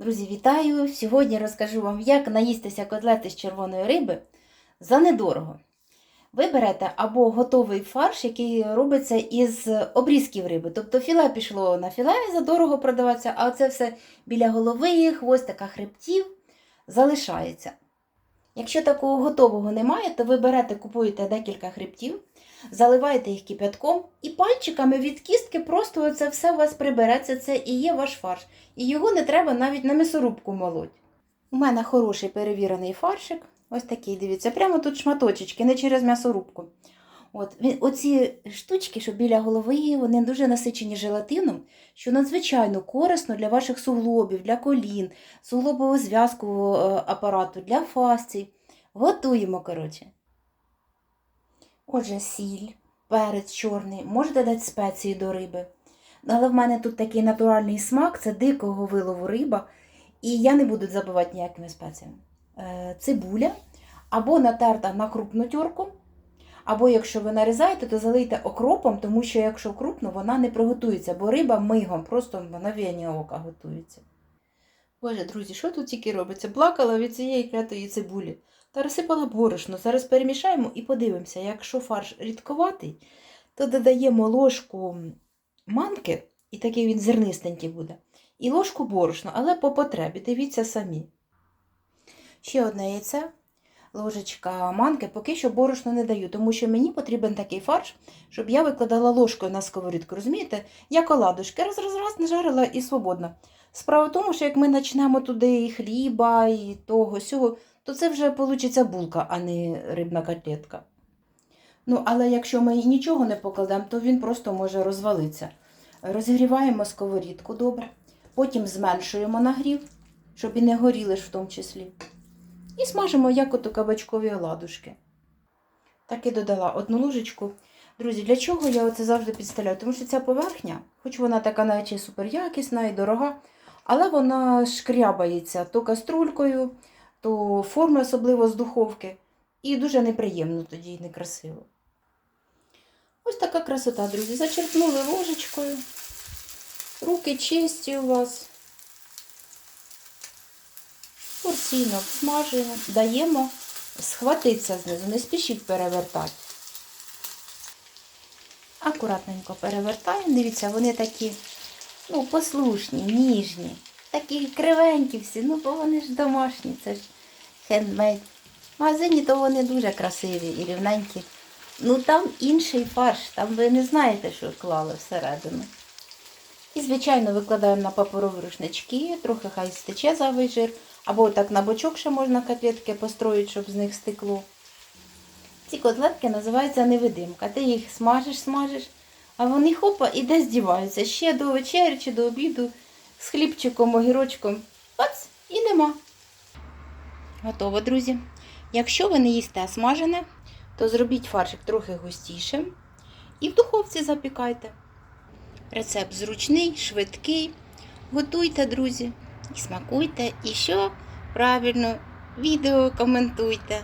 Друзі, вітаю! Сьогодні розкажу вам, як наїстися котлети з червоної риби за недорого. Ви берете або готовий фарш, який робиться із обрізків риби. Тобто філе пішло на філе за дорого продаватися, а це все біля голови, хвостика, хребтів залишається. Якщо такого готового немає, то ви берете, купуєте декілька хребтів, заливаєте їх кипятком і пальчиками від кістки просто це все у вас прибереться, це і є ваш фарш. І його не треба навіть на м'ясорубку молоть. У мене хороший перевірений фаршик. Ось такий, дивіться, прямо тут шматочечки, не через м'ясорубку. От, оці штучки, що біля голови, вони дуже насичені желатином, що надзвичайно корисно для ваших суглобів, для колін, суглобового зв'язкового е, апарату, для фасцій. Готуємо, коротше. Отже, сіль, перець чорний, можете дати спеції до риби. Але в мене тут такий натуральний смак, це дикого вилову риба, і я не буду забивати ніякими спеціями. Е, Цибуля або натерта на крупну тюрку, або якщо ви нарізаєте, то залийте окропом, тому що якщо крупно, вона не приготується, бо риба мигом, просто в мгновення ока готується. Боже, друзі, що тут тільки робиться? Плакала від цієї клятої цибулі та розсипала борошно. Зараз перемішаємо і подивимося, якщо фарш рідковатий, то додаємо ложку манки, і такий він зернистенький буде, і ложку борошна, але по потребі, дивіться самі. Ще одне яйце, ложечка манки, поки що борошно не даю, тому що мені потрібен такий фарш, щоб я викладала ложкою на сковорідку, розумієте? Як оладушки, раз, раз, раз, нажарила і свободно. Справа в тому, що як ми почнемо туди і хліба, і того сього, то це вже вийде булка, а не рибна котлетка. Ну, але якщо ми нічого не покладемо, то він просто може розвалитися. Розігріваємо сковорідку добре, потім зменшуємо нагрів, щоб і не горіли ж в тому числі. І смажимо як ото кабачкові оладушки. Так і додала одну ложечку. Друзі, для чого я оце завжди підставляю? Тому що ця поверхня, хоч вона така наче суперякісна і дорога, але вона шкрябається то каструлькою, то форми, особливо з духовки. І дуже неприємно тоді і некрасиво. Ось така красота, друзі. Зачерпнули ложечкою. Руки чисті у вас. Порційно смажуємо, даємо схватитися знизу, не спішіть перевертати. Акуратненько перевертаємо. Дивіться, вони такі ну, послушні, ніжні, такі кривенькі всі, ну бо вони ж домашні, це ж хендмейд. В магазині то вони дуже красиві і рівненькі. Ну там інший фарш, там ви не знаєте, що клали всередину. І, звичайно, викладаємо на паперові рушнички, трохи хай стече зайвий жир, або так на бочок ще можна котлетки построїти, щоб з них стекло. Ці котлетки називаються невидимка. Ти їх смажиш, смажиш, а вони хопа і десь діваються. Ще до вечері чи до обіду з хлібчиком, огірочком. Бац, і нема. Готово, друзі. Якщо ви не їсте смажене, то зробіть фаршик трохи густішим і в духовці запікайте. Рецепт зручний, швидкий. Готуйте, друзі, і смакуйте, і що правильно, відео коментуйте.